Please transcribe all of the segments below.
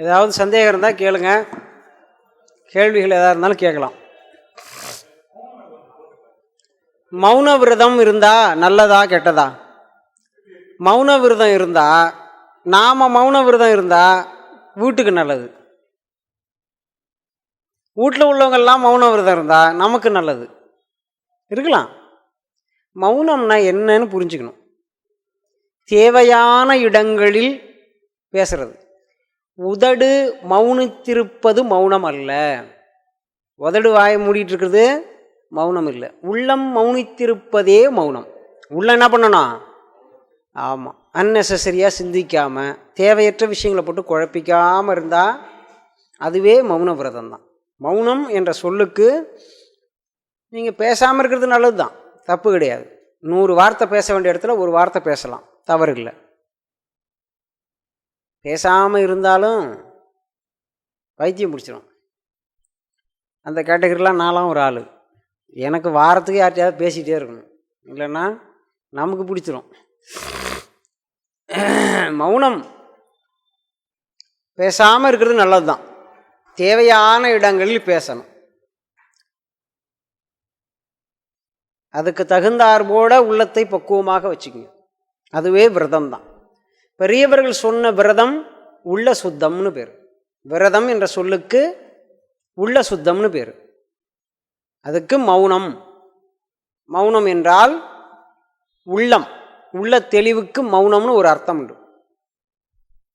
ஏதாவது சந்தேகம் இருந்தால் கேளுங்க. கேள்விகள் எதாக இருந்தாலும் கேட்கலாம். மௌன விரதம் இருந்தால் நல்லதா கெட்டதா? மௌன விரதம் இருந்தால் நாம் மௌன விரதம் இருந்தால் வீட்டுக்கு நல்லது. வீட்டில் உள்ளவங்கெல்லாம் மௌன விரதம் இருந்தால் நமக்கு நல்லது. இருக்கலாம். மௌனம்னா என்னன்னு புரிஞ்சுக்கணும். தேவையான இடங்களில் பேசுறது. உதடு மௌனித்திருப்பது மௌனம் அல்ல உதடு வாயை மூடிட்டு இருக்கிறது மௌனம் இல்லை. உள்ளம் மௌனித்திருப்பதே மௌனம். உள்ள என்ன பண்ணணும்? ஆமாம் அன்னெசரியாக சிந்திக்காமல் தேவையற்ற விஷயங்களை போட்டு குழப்பிக்காமல் இருந்தால் அதுவே மௌன விரதம் தான் மௌனம் என்ற சொல்லுக்கு நீங்கள் பேசாமல் இருக்கிறது நல்லது தான் தப்பு கிடையாது. நூறு வார்த்தை பேச வேண்டிய இடத்துல ஒரு வார்த்தை பேசலாம். தவறு இல்லை. பேசாமல் இருந்தாலும் வைத்தியம் பிடிச்சிடும் அந்த கேட்டகரிலாம் நான்லாம் ஒரு ஆள். எனக்கு வாரத்துக்கு யார்கிட்டயாவது பேசிகிட்டே இருக்கணும். இல்லைன்னா நமக்கு பிடிச்சிரும். மௌனம். பேசாமல் இருக்கிறது நல்லது தான் தேவையான இடங்களில் பேசணும். அதுக்கு தகுந்தாற்போட உள்ளத்தை பக்குவமாக வச்சுக்கோங்க அதுவே விரதம் தான் பெரியவர்கள் சொன்ன விரதம் உள்ள சுத்தம்னு பேர். விரதம் என்ற சொல்லுக்கு உள்ள சுத்தம்னு பேர். அதுக்கு மௌனம். மௌனம் என்றால் உள்ளம். உள்ள தெளிவுக்கு மௌனம்னு ஒரு அர்த்தம் உண்டு.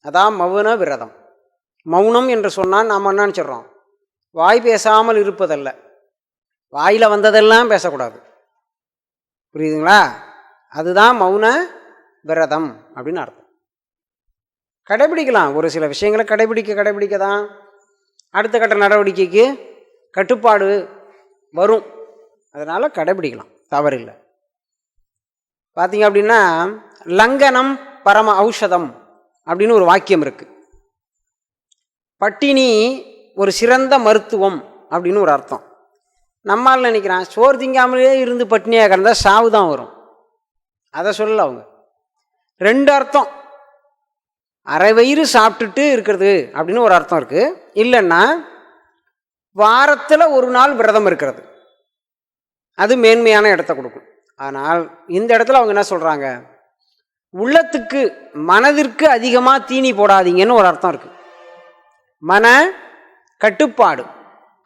அதான் மௌன விரதம். மௌனம் என்று சொன்னால் நாம் என்ன நினச்சிட்றோம்? வாய் பேசாமல் இருப்பதல்ல. வாயில் வந்ததெல்லாம் பேசக்கூடாது. புரியுதுங்களா? அதுதான் மௌன விரதம் அப்படின்னு அர்த்தம். கடைபிடிக்கலாம். ஒரு சில விஷயங்களை கடைபிடிக்க கடைபிடிக்க தான். அடுத்த கட்ட நடவடிக்கைக்கு கட்டுப்பாடு வரும். அதனால் கடைபிடிக்கலாம். தவறில்லை. பார்த்தீங்க அப்படின்னா லங்கனம் பரம ஔஷதம் அப்படின்னு ஒரு வாக்கியம் இருக்குது பட்டினி ஒரு சிறந்த மருத்துவம் அப்படின்னு ஒரு அர்த்தம். நம்மால் நினைக்கிறான் சோறு திங்காமலே இருந்து பட்டினியாக கிடந்தால் சாவு தான் வரும். அதை சொல்லல அவங்க. ரெண்டு அர்த்தம். அரை வயிறு சாப்பிட்டுட்டு இருக்கிறது அப்படின்னு ஒரு அர்த்தம் இருக்குது இல்லைன்னா வாரத்தில் ஒரு நாள் விரதம் இருக்கிறது. அது மேன்மையான இடத்த கொடுக்கும். ஆனால் இந்த இடத்துல அவங்க என்ன சொல்கிறாங்க உள்ளத்துக்கு மனதிற்கு அதிகமாக தீனி போடாதீங்கன்னு ஒரு அர்த்தம் இருக்குது மன கட்டுப்பாடு.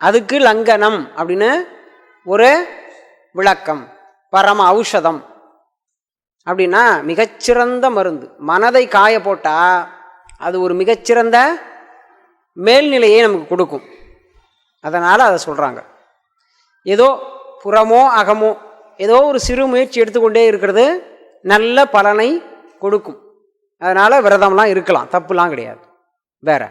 அதுக்கு லங்கனம் அப்படின்னு ஒரு விளக்கம். பரம ஔஷதம். அப்படின்னா மிகச்சிறந்த மருந்து. மனதை காய போட்டால் அது ஒரு மிகச்சிறந்த மேல்நிலையை நமக்கு கொடுக்கும். அதனால் அதை சொல்கிறாங்க ஏதோ புறமோ அகமோ ஏதோ ஒரு சிறு முயற்சி எடுத்துக்கொண்டே இருக்கிறது நல்ல பலனை கொடுக்கும். அதனால் விரதம்லாம் இருக்கலாம். தப்புலாம் கிடையாது. வேற.